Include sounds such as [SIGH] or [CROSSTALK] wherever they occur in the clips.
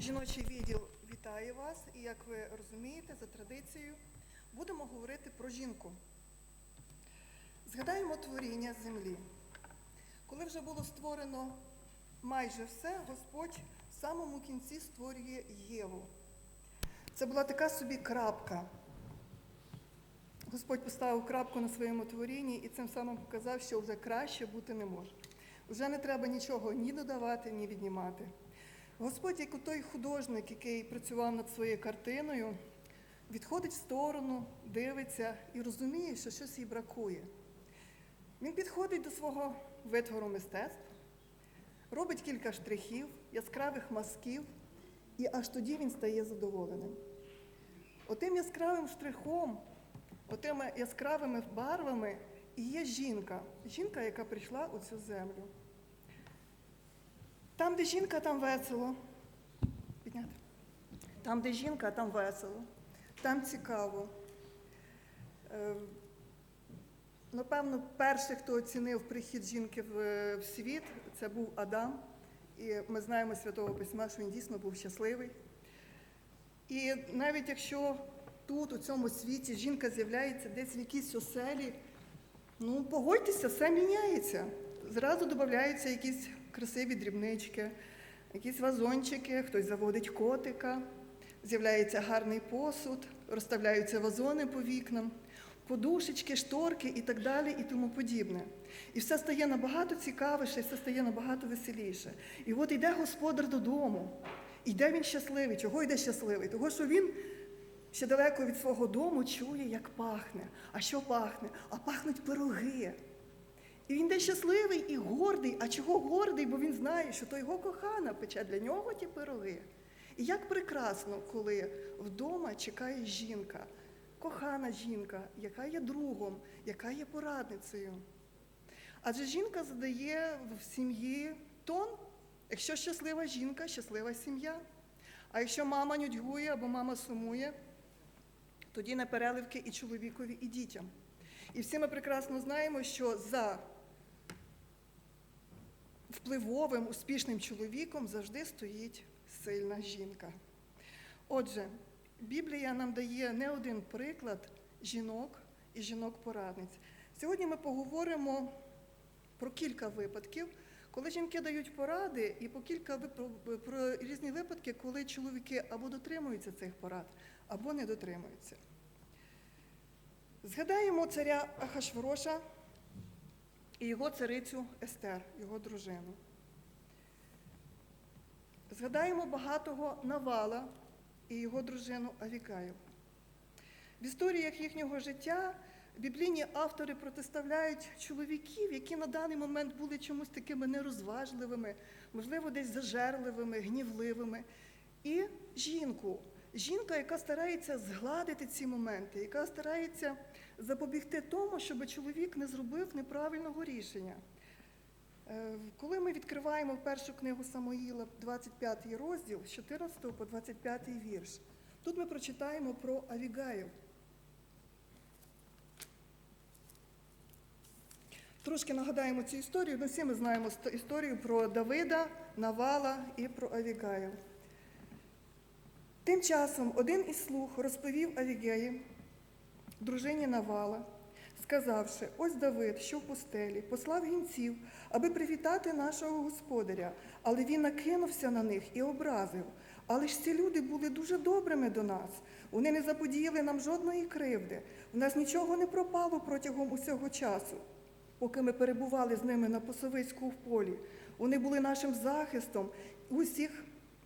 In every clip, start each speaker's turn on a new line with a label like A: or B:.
A: Жіночий відділ вітає вас, і як ви розумієте, за традицією будемо говорити про жінку. Згадаємо творіння землі. Коли вже було створено майже все, Господь в самому кінці створює Єву. Це була така собі крапка. Господь поставив крапку на своєму творінні і цим самим показав, що вже краще бути не може. Вже не треба нічого ні додавати, ні віднімати. Господь, як той художник, який працював над своєю картиною, відходить в сторону, дивиться і розуміє, що щось їй бракує. Він підходить до свого витвору мистецтв, робить кілька штрихів, яскравих мазків, і аж тоді він стає задоволеним. Отим яскравим штрихом, отими яскравими барвами і є жінка, жінка, яка прийшла у цю землю. Там, де жінка, там весело. Підняти. Там, де жінка, там весело. Там цікаво. Е, Напевно, перший, хто оцінив прихід жінки в, в світ, це був Адам. І ми знаємо Святого Письма, що він дійсно був щасливий. І навіть якщо тут, у цьому світі, жінка з'являється десь в якійсь оселі, ну погодьтеся, все міняється. Зразу додаються якісь красиві дрібнички, якісь вазончики, хтось заводить котика, з'являється гарний посуд, розставляються вазони по вікнам, подушечки, шторки і так далі, і тому подібне. І все стає набагато цікавіше, і все стає набагато веселіше. І от йде господар додому. Йде він щасливий. Чого йде щасливий? Того, що він ще далеко від свого дому чує, як пахне. А що пахне? А пахнуть пироги. І він йде щасливий і гордий. А чого гордий? Бо він знає, що то його кохана пече для нього ті пироги. І як прекрасно, коли вдома чекає жінка, кохана жінка, яка є другом, яка є порадницею. Адже жінка задає в сім'ї тон. Якщо щаслива жінка, щаслива сім'я. А якщо мама нудьгує або мама сумує, тоді на переливки і чоловікові, і дітям. І всі ми прекрасно знаємо, що за впливовим, успішним чоловіком завжди стоїть сильна жінка. Отже, Біблія нам дає не один приклад жінок і жінок-порадниць. Сьогодні ми поговоримо про кілька випадків, коли жінки дають поради, і по кілька вип- про різні випадки, коли чоловіки або дотримуються цих порад, або не дотримуються. Згадаємо царя Ахашвороша і його царицю Естер, його дружину. Згадаємо багатого Навала і його дружину Авікаю. В історіях їхнього життя біблійні автори протиставляють чоловіків, які на даний момент були чомусь такими нерозважливими, можливо, десь зажерливими, гнівливими, і жінку. Жінка, яка старається згладити ці моменти, яка старається запобігти тому, щоб чоловік не зробив неправильного рішення. Е, Коли ми відкриваємо першу книгу Самоїла, 25 розділ, з 14 по 25 вірш, тут ми прочитаємо про Авігаю. Трошки нагадаємо цю історію. Ну, всі ми знаємо історію про Давида, Навала і про Авігаю. Тим часом один із слуг розповів Авігеї, дружині Навала, сказавши: ось Давид, що в пустелі, послав гінців, аби привітати нашого господаря, але він накинувся на них і образив. Але ж ці люди були дуже добрими до нас. Вони не заподіяли нам жодної кривди. У нас нічого не пропало протягом усього часу, поки ми перебували з ними на посовиську в полі. Вони були нашим захистом усіх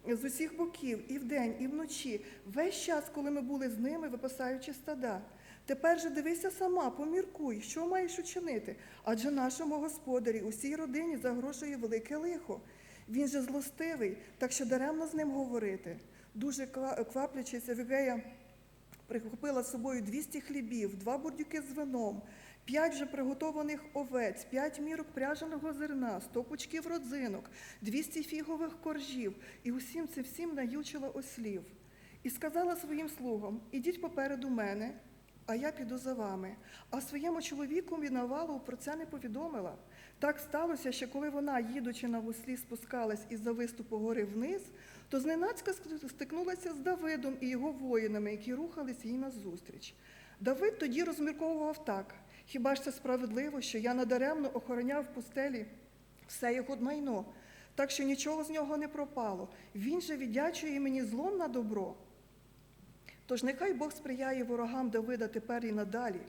A: з усіх боків, і вдень, і вночі, весь час, коли ми були з ними, випасаючи стада. Тепер же дивися сама, поміркуй, що маєш учинити, адже нашому господарі, усій родині загрошує велике лихо. Він же злостивий, так що даремно з ним говорити. Дуже ква- кваплячись, Авігея прихопила з собою 200 хлібів, два бурдюки з вином, п'ять вже приготованих овець, п'ять мірок пряженого зерна, сто пучків родзинок, 200 фігових коржів, і усім це всім наючила ослів. І сказала своїм слугам: Ідіть попереду мене, а я піду за вами. А своєму чоловікові Навалу про це не повідомила. Так сталося, що коли вона, їдучи на вуслі, спускалась із-за виступу гори вниз, то зненацька стикнулася з Давидом і його воїнами, які рухались їй назустріч. Давид тоді розмірковував так: хіба ж це справедливо, що я надаремно охороняв в пустелі все його майно, так що нічого з нього не пропало. Він же віддячує мені злом на добро. Тож нехай Бог сприяє ворогам Давида тепер і надалі,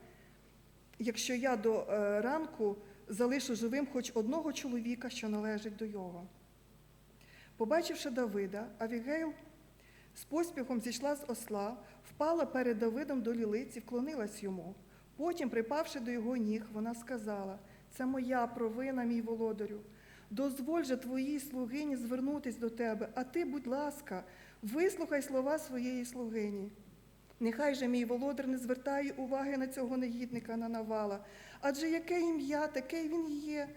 A: якщо я до е, ранку залишу живим хоч одного чоловіка, що належить до його. Побачивши Давида, Авігейл з поспіхом зійшла з осла, впала перед Давидом до лілиці, вклонилась йому. Потім, припавши до його ніг, вона сказала: Це моя провина, мій володарю. Дозволь же твоїй слугині звернутись до тебе, а ти, будь ласка, вислухай слова своєї слугині. Нехай же мій володар не звертає уваги на цього негідника на навала, адже яке ім'я, таке він є.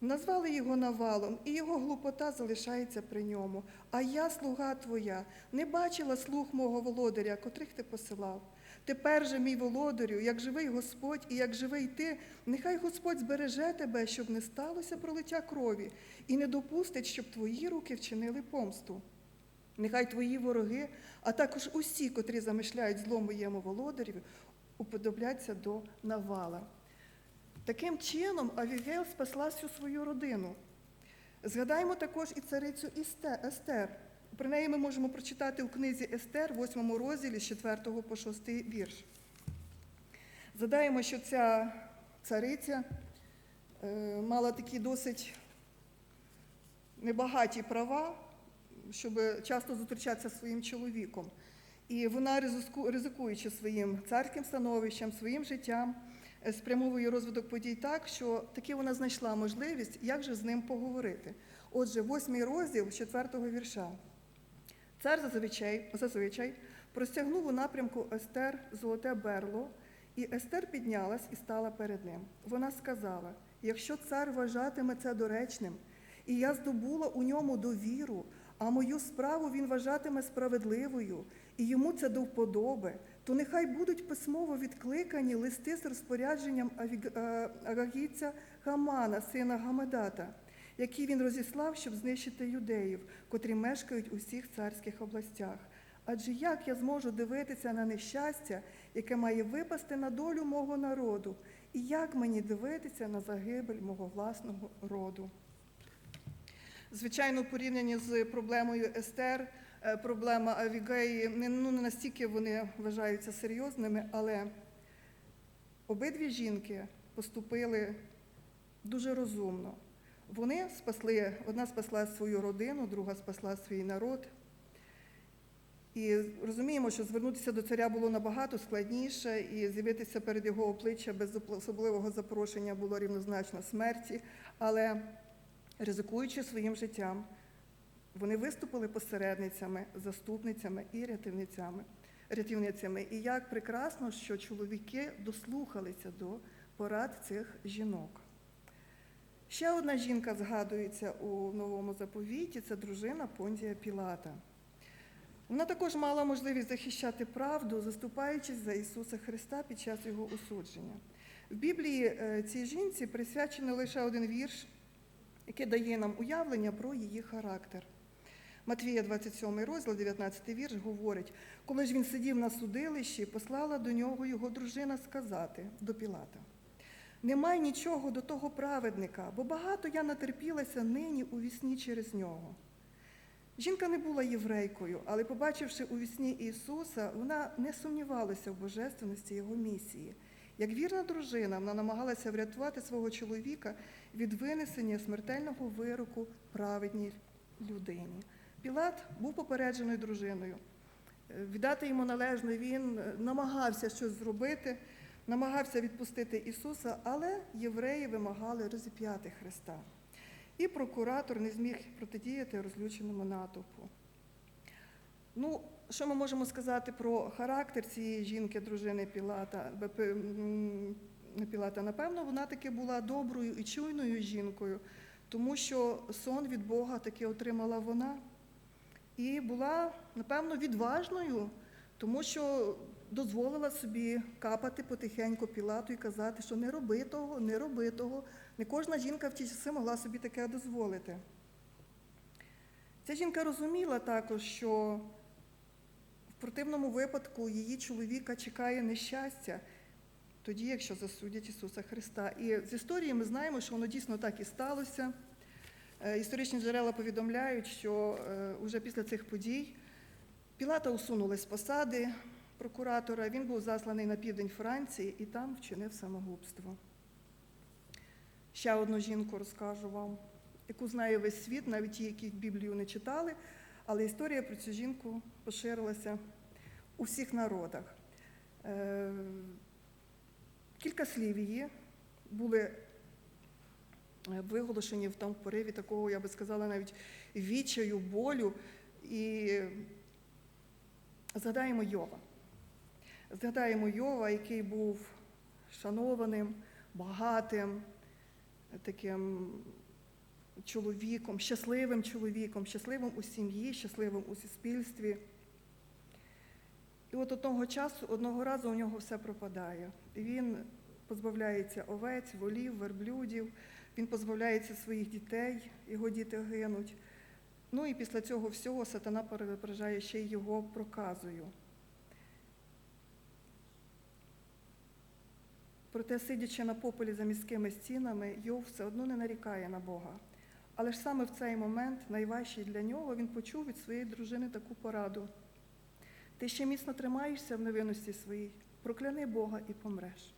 A: Назвали його навалом, і його глупота залишається при ньому. А я, слуга твоя, не бачила слуг мого володаря, котрих ти посилав. Тепер же, мій володарю, як живий Господь і як живий ти, нехай Господь збереже тебе, щоб не сталося пролиття крові, і не допустить, щоб твої руки вчинили помсту. Нехай твої вороги, а також усі, котрі замишляють зло моєму володарю, уподобляться до навала. Таким чином Авігейл спасла всю свою родину. Згадаємо також і царицю Естер. Про неї ми можемо прочитати у книзі Естер, 8 розділі з 4 по 6 вірш. Згадаємо, що ця цариця е, мала такі досить небагаті права, щоб часто зустрічатися зі своїм чоловіком. І вона, ризикуючи своїм царським становищем, своїм життям, е, спрямовує розвиток подій так, що таки вона знайшла можливість, як же з ним поговорити. Отже, восьмий розділ з четвертого вірша. Цар зазвичай, зазвичай простягнув у напрямку Естер золоте берло, і Естер піднялась і стала перед ним. Вона сказала: якщо цар вважатиме це доречним, і я здобула у ньому довіру, а мою справу він вважатиме справедливою, і йому це до вподоби, то нехай будуть письмово відкликані листи з розпорядженням е, Агагійця Гамана, сина Гамедата, які він розіслав, щоб знищити юдеїв, котрі мешкають у всіх царських областях. Адже як я зможу дивитися на нещастя, яке має випасти на долю мого народу, і як мені дивитися на загибель мого власного роду? Звичайно, в з проблемою Естер, е, проблема Авігеї не, ну, не настільки вони вважаються серйозними, але обидві жінки поступили дуже розумно. Вони спасли, одна спасла свою родину, друга спасла свій народ. І розуміємо, що звернутися до царя було набагато складніше, і з'явитися перед його обличчя без особливого запрошення було рівнозначно смерті. Але ризикуючи своїм життям, вони виступили посередницями, заступницями і рятівницями. рятівницями. І як прекрасно, що чоловіки дослухалися до порад цих жінок. Ще одна жінка згадується у новому заповіті це дружина Понтія Пілата. Вона також мала можливість захищати правду, заступаючись за Ісуса Христа під час його осудження. В Біблії е, цій жінці присвячено лише один вірш, який дає нам уявлення про її характер. Матвія 27 розділ, 19 вірш говорить, коли ж він сидів на судилищі, послала до нього його дружина сказати до Пілата. Немає нічого до того праведника, бо багато я натерпілася нині у вісні через нього. Жінка не була єврейкою, але, побачивши у вісні Ісуса, вона не сумнівалася в божественності Його місії. Як вірна дружина, вона намагалася врятувати свого чоловіка від винесення смертельного вироку праведній людині. Пілат був попередженою дружиною. Е, Віддати йому належно, він е, намагався щось зробити, намагався відпустити Ісуса, але євреї вимагали розіп'яти Христа. І прокуратор не зміг протидіяти розлюченому натовпу. Ну, що ми можемо сказати про характер цієї жінки, дружини Пілата? Пілата, напевно, вона таки була доброю і чуйною жінкою, тому що сон від Бога таки отримала вона. І була, напевно, відважною, тому що дозволила собі капати потихеньку Пілату і казати, що не роби того, не роби того. Не кожна жінка в ті часи могла собі таке дозволити. Ця жінка розуміла також, що в противному випадку її чоловіка чекає нещастя, тоді, якщо засудять Ісуса Христа. І з історії ми знаємо, що воно дійсно так і сталося. Е, Історичні джерела повідомляють, що вже після цих подій Пілата усунули з посади прокуратора, він був засланий на південь Франції і там вчинив самогубство. Ще одну жінку розкажу вам, яку знає весь світ, навіть ті, які Біблію не читали, але історія про цю жінку поширилася у всіх народах. Е, Кілька слів її були е, виголошені в тому пориві такого, я би сказала, навіть відчаю, болю. І згадаємо Йова. Згадаємо Йова, який був шанованим, багатим, таким чоловіком, щасливим чоловіком, щасливим у сім'ї, щасливим у суспільстві. І от одного часу, одного разу у нього все пропадає. Він позбавляється овець, волів, верблюдів, він позбавляється своїх дітей, його діти гинуть. Ну і після цього всього сатана переражає ще й його проказою. Проте, сидячи на пополі за міськими стінами, Йов все одно не нарікає на Бога. Але ж саме в цей момент, найважчий для нього, він почув від своєї дружини таку пораду. Ти ще міцно тримаєшся в невинності своїй, прокляни Бога і помреш.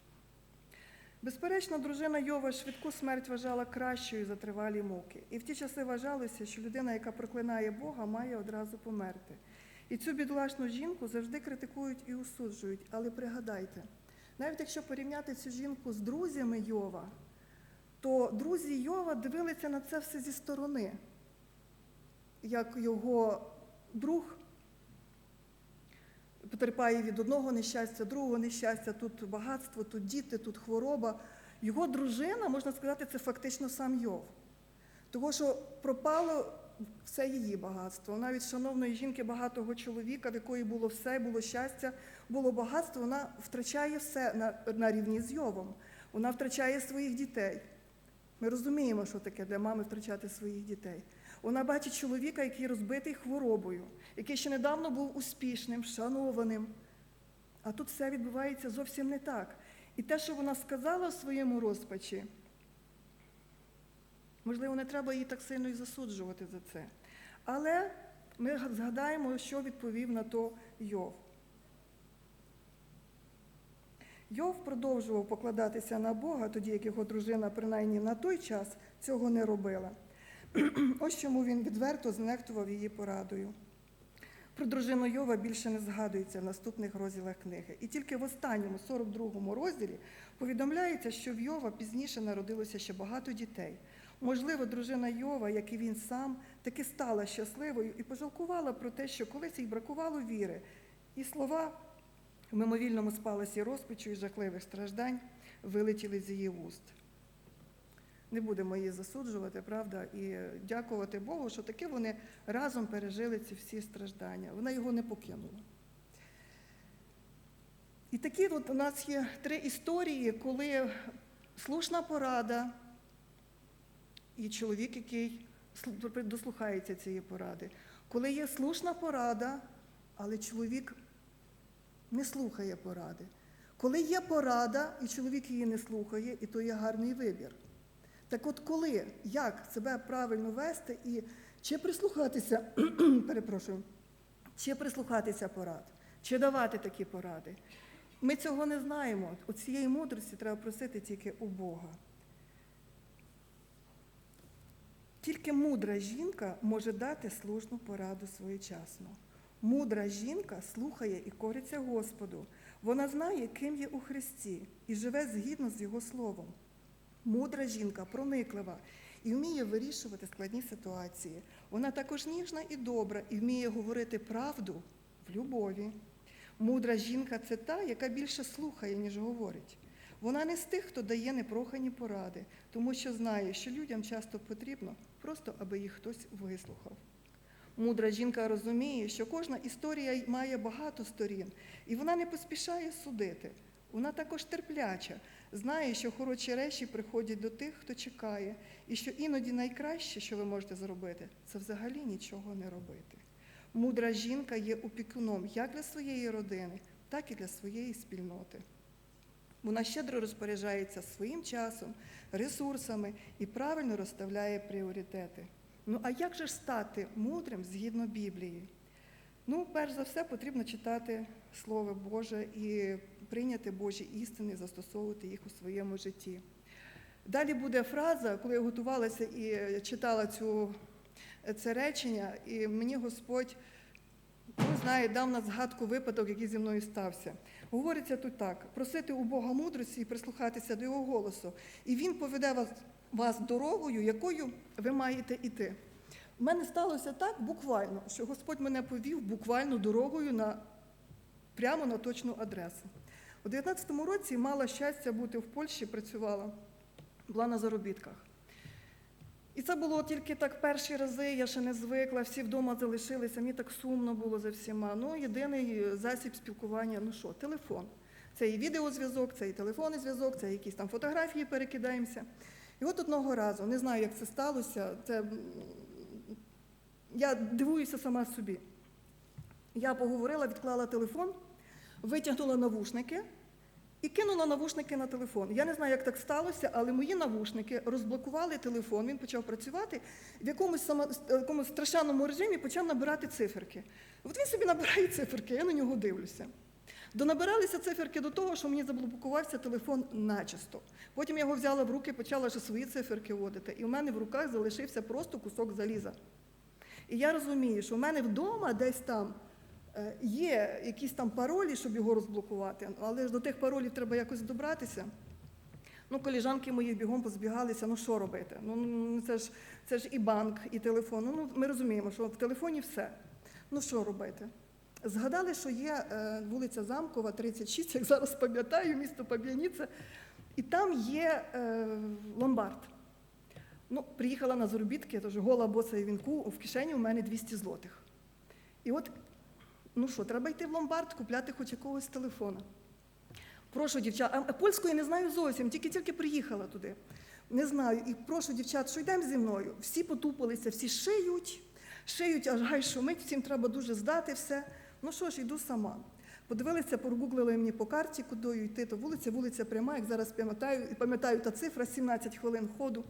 A: Безперечно, дружина Йова швидку смерть вважала кращою за тривалі муки. І в ті часи вважалося, що людина, яка проклинає Бога, має одразу померти. І цю бідолашну жінку завжди критикують і осуджують. Але пригадайте, навіть якщо порівняти цю жінку з друзями Йова, то друзі Йова дивилися на це все зі сторони, як його друг потерпає від одного нещастя, другого нещастя, тут багатство, тут діти, тут хвороба. Його дружина, можна сказати, це фактично сам Йов. Тому що пропало все її багатство. Навіть шановної жінки, багатого чоловіка, в якої було все, було щастя, було багатство, вона втрачає все на, на рівні з Йовом. Вона втрачає своїх дітей. Ми розуміємо, що таке для мами втрачати своїх дітей. Вона бачить чоловіка, який розбитий хворобою, який ще недавно був успішним, шанованим. А тут все відбувається зовсім не так. І те, що вона сказала в своєму розпачі, можливо, не треба її так сильно і засуджувати за це. Але ми згадаємо, що відповів на то Йов. Йов продовжував покладатися на Бога, тоді як його дружина, принаймні на той час, цього не робила. [CLEARS THROAT] Ось чому він відверто знехтував її порадою. Про дружину Йова більше не згадується в наступних розділах книги. І тільки в останньому, 42-му розділі, повідомляється, що в Йова пізніше народилося ще багато дітей. Можливо, дружина Йова, як і він сам, таки стала щасливою і пожалкувала про те, що колись їй бракувало віри. І слова в мимовільному спаласі розпачу і жахливих страждань вилетіли з її уст. Не будемо її засуджувати, правда, і дякувати Богу, що таки вони разом пережили ці всі страждання. Вона його не покинула. І такі от у нас є три історії, коли слушна порада і чоловік, який дослухається цієї поради. Коли є слушна порада, але чоловік не слухає поради. Коли є порада, і чоловік її не слухає, і то є гарний вибір. Так от коли, як себе правильно вести і чи прислухатися, [CLEARS THROAT] перепрошую, чи прислухатися порад, чи давати такі поради? Ми цього не знаємо. У цієї мудрості треба просити тільки у Бога. Тільки мудра жінка може дати слушну пораду своєчасно. Мудра жінка слухає і кориться Господу. Вона знає, ким є у Христі, і живе згідно з Його Словом. Мудра жінка прониклива і вміє вирішувати складні ситуації. Вона також ніжна і добра, і вміє говорити правду в любові. Мудра жінка це та, яка більше слухає, ніж говорить. Вона не з тих, хто дає непрохані поради, тому що знає, що людям часто потрібно просто, аби їх хтось вислухав. мудра жінка розуміє, що кожна історія має багато сторін, і вона не поспішає судити. Вона також терпляча, знає, що хороші речі приходять до тих, хто чекає, і що іноді найкраще, що ви можете зробити, це взагалі нічого не робити. Мудра жінка є опікуном як для своєї родини, так і для своєї спільноти. Вона щедро розпоряджається своїм часом, ресурсами і правильно розставляє пріоритети. Ну а як же ж стати мудрим згідно Біблії? Ну, перш за все, потрібно читати Слово Боже і прийняти Божі істини, застосовувати їх у своєму житті. Далі буде фраза, коли я готувалася і читала цю, це речення, і мені Господь, знає, дав на згадку випадок, який зі мною стався. Говориться тут так: просити у Бога мудрості і прислухатися до Його голосу, і Він поведе вас, вас дорогою, якою ви маєте йти. У мене сталося так буквально, що Господь мене повів буквально дорогою на, прямо на точну адресу. У 19-му році мала щастя бути в Польщі, працювала, була на заробітках. І це було тільки так перші рази, я ще не звикла, всі вдома залишилися, мені так сумно було за всіма. Ну, єдиний засіб спілкування, ну що, телефон. Це і відеозв'язок, це і телефонний зв'язок, це якісь там фотографії перекидаємося. І от одного разу, не знаю, як це сталося, це я дивуюся сама собі. Я поговорила, відклала телефон, витягнула навушники і кинула навушники на телефон. Я не знаю, як так сталося, але мої навушники розблокували телефон, він почав працювати, в якомусь, само, якомусь страшенному режимі почав набирати циферки. От він собі набирає циферки, я на нього дивлюся. Донабиралися циферки до того, що мені заблокувався телефон начисто. Потім я його взяла в руки, почала вже свої циферки вводити, і в мене в руках залишився просто кусок заліза. І я розумію, що в мене вдома десь там е, є якісь там паролі, щоб його розблокувати, але ж до тих паролів треба якось добратися. Ну, коліжанки мої бігом позбігалися, ну що робити? Ну, це ж, це ж і банк, і телефон. Ну, ми розуміємо, що в телефоні все. Ну що робити? Згадали, що є е, вулиця Замкова, 36, як зараз пам'ятаю, місто Паб'яніце, і там є е, ломбард. Ну, приїхала на заробітки, тож гола боса і вінку, в кишені у мене 200 злотих. І от, ну що, треба йти в ломбард, купляти хоч якогось телефона. Прошу, дівчат, а польської не знаю зовсім, тільки-тільки приїхала туди. Не знаю. І прошу, дівчат, що йдемо зі мною. Всі потупилися, всі шиють, шиють, аж гай шумить, всім треба дуже здати все. Ну що ж, йду сама. Подивилися, прогуглили мені по карті, куди йти, то вулиця, вулиця пряма, як зараз пам'ятаю, пам'ятаю та цифра, 17 хвилин ходу.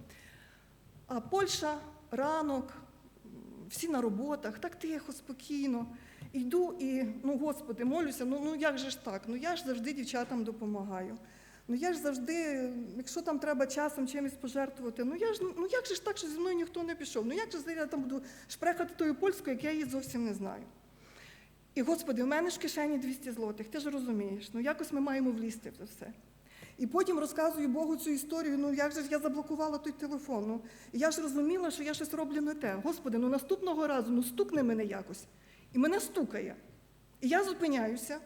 A: А Польща, ранок, всі на роботах, так тихо, спокійно. Йду і, ну, Господи, молюся, ну, ну як же ж так? Ну я ж завжди дівчатам допомагаю. Ну я ж завжди, якщо там треба часом чимось пожертвувати, ну я ж ну як же ж так, що зі мною ніхто не пішов? Ну як же я там буду шпрехати тою польською, як я її зовсім не знаю? І, Господи, у мене ж в кишені 200 злотих, ти ж розумієш, ну якось ми маємо влізти в це все. І потім розказую Богу цю історію, ну як же ж я заблокувала той телефон. Ну, і я ж розуміла, що я щось роблю не те. Господи, ну наступного разу ну стукне мене якось. І мене стукає. І я зупиняюся,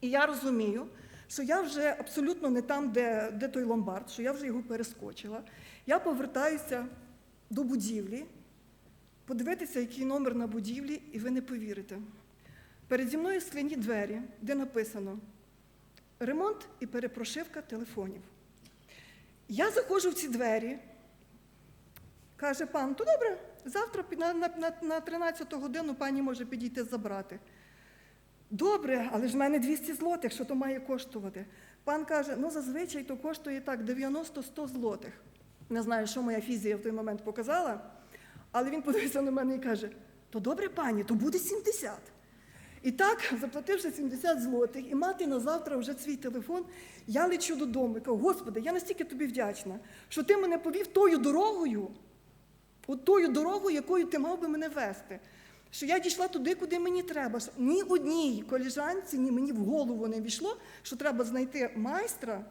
A: і я розумію, що я вже абсолютно не там, де, де той ломбард, що я вже його перескочила. Я повертаюся до будівлі, подивитися, який номер на будівлі, і ви не повірите. Переді мною скляні двері, де написано ремонт і перепрошивка телефонів. Я заходжу в ці двері, каже пан, то добре, завтра на, на, на, на 13 годину пані може підійти забрати. Добре, але ж в мене 200 злотих, що то має коштувати. Пан каже, ну зазвичай то коштує так 90-100 злотих. Не знаю, що моя фізія в той момент показала, але він подивився на мене і каже: то добре, пані, то буде 70. І так, заплативши 70 злотих і мати на завтра вже свій телефон, я лечу додому і кажу, Господи, я настільки тобі вдячна, що ти мене повів тою дорогою, от тою дорогою, якою ти мав би мене вести. Що я дійшла туди, куди мені треба. Ні одній коліжанці, ні мені в голову не війшло, що треба знайти майстра,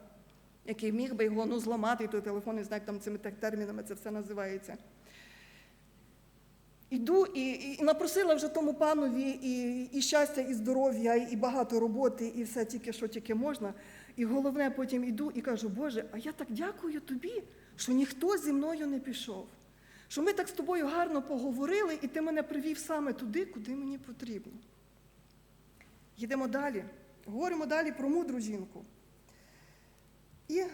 A: який міг би його ну, зламати, і той телефон, не знаю, як там цими термінами це все називається. Іду і, і напросила вже тому панові і, і щастя, і здоров'я, і багато роботи, і все тільки, що тільки можна. І головне, потім іду і кажу, Боже, а я так дякую тобі, що ніхто зі мною не пішов. Що ми так з тобою гарно поговорили, і ти мене привів саме туди, куди мені потрібно. Їдемо далі. Говоримо далі про мудру жінку. І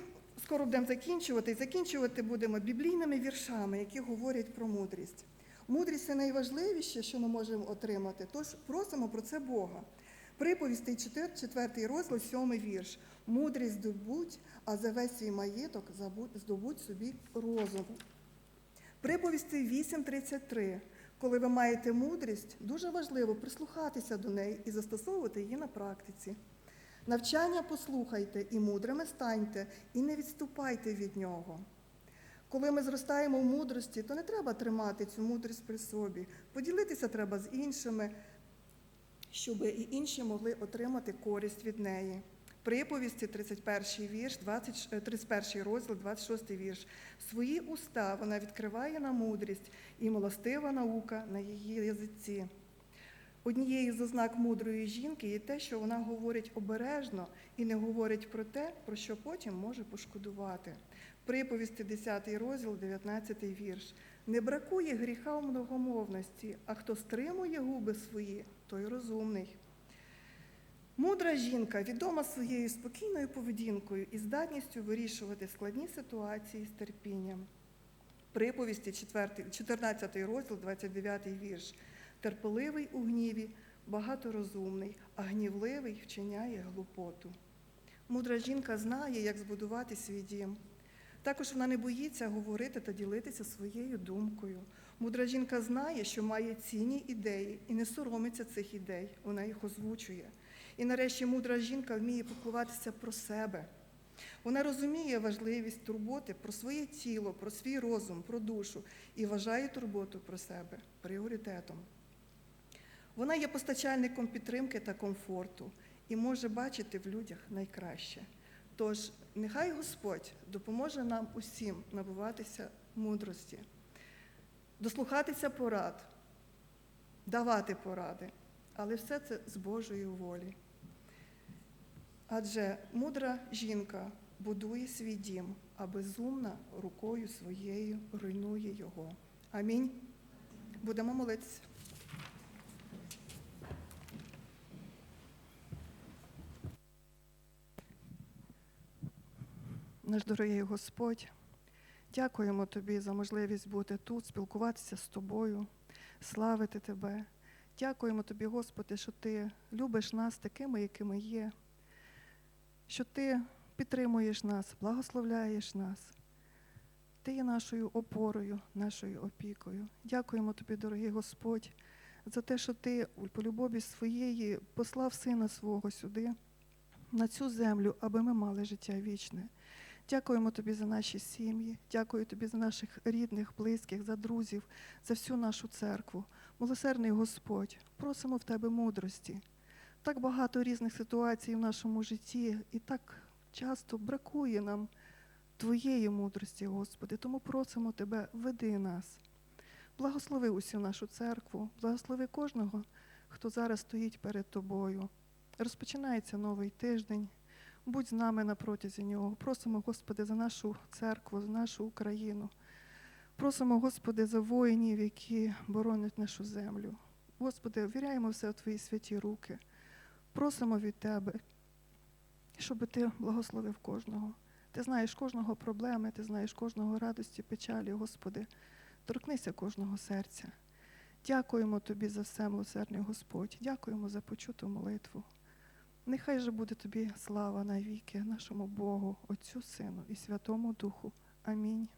A: скоро будемо закінчувати. І закінчувати будемо біблійними віршами, які говорять про мудрість. Мудрість це найважливіше, що ми можемо отримати. Тож просимо про це Бога. Приповістей 4 розділ, 7 вірш. Мудрість здобудь, а за весь свій маєток здобудь собі розуму. Приповісти 8.33. Коли ви маєте мудрість, дуже важливо прислухатися до неї і застосовувати її на практиці. Навчання послухайте і мудрими станьте, і не відступайте від нього. Коли ми зростаємо в мудрості, то не треба тримати цю мудрість при собі. Поділитися треба з іншими, щоб і інші могли отримати користь від неї. Приповісті 31 вірш, 20, е, 31 розділ, 26 вірш. Свої уста вона відкриває на мудрість, і милостива наука на її язиці. Однією з ознак мудрої жінки є те, що вона говорить обережно і не говорить про те, про що потім може пошкодувати. Приповісти 10 розділ, 19 вірш. Не бракує гріха у многомовності, а хто стримує губи свої, той розумний. Мудра жінка відома своєю спокійною поведінкою і здатністю вирішувати складні ситуації з терпінням. Приповісті 4 14 розділ, 29 вірш. Терпеливий у гніві, багаторозумний, а гнівливий вчиняє глупоту. Мудра жінка знає, як збудувати свій дім. Також вона не боїться говорити та ділитися своєю думкою. Мудра жінка знає, що має цінні ідеї і не соромиться цих ідей, вона їх озвучує. І нарешті мудра жінка вміє піклуватися про себе. Вона розуміє важливість турботи про своє тіло, про свій розум, про душу і вважає турботу про себе пріоритетом. Вона є постачальником підтримки та комфорту і може бачити в людях найкраще. Тож нехай Господь допоможе нам усім набуватися мудрості, дослухатися порад, давати поради, але все це з Божої волі. Адже мудра жінка будує свій дім, а безумна рукою своєю руйнує його. Амінь. Будемо молитися. Наш дорогий Господь, дякуємо Тобі за можливість бути тут, спілкуватися з Тобою, славити Тебе. Дякуємо Тобі, Господи, що Ти любиш нас такими, якими є, що Ти підтримуєш нас, благословляєш нас. Ти є нашою опорою, нашою опікою. Дякуємо Тобі, дорогий Господь, за те, що Ти по любові своєї послав Сина свого сюди, на цю землю, аби ми мали життя вічне. Дякуємо тобі за наші сім'ї, дякую тобі за наших рідних, близьких, за друзів, за всю нашу церкву. Милосердний Господь, просимо в тебе мудрості. Так багато різних ситуацій в нашому житті, і так часто бракує нам твоєї мудрості, Господи. Тому просимо тебе, веди нас. Благослови усю нашу церкву, благослови кожного, хто зараз стоїть перед тобою. Розпочинається новий тиждень. Будь з нами на протязі нього. Просимо, Господи, за нашу церкву, за нашу Україну. Просимо, Господи, за воїнів, які боронять нашу землю. Господи, віряємо все в Твої святі руки. Просимо від Тебе, щоб Ти благословив кожного. Ти знаєш кожного проблеми, ти знаєш кожного радості, печалі, Господи. Торкнися кожного серця. Дякуємо Тобі за все, милосердний Господь. Дякуємо за почуту молитву. Нехай же буде тобі слава навіки, нашому Богу, Отцю Сину і Святому Духу. Амінь.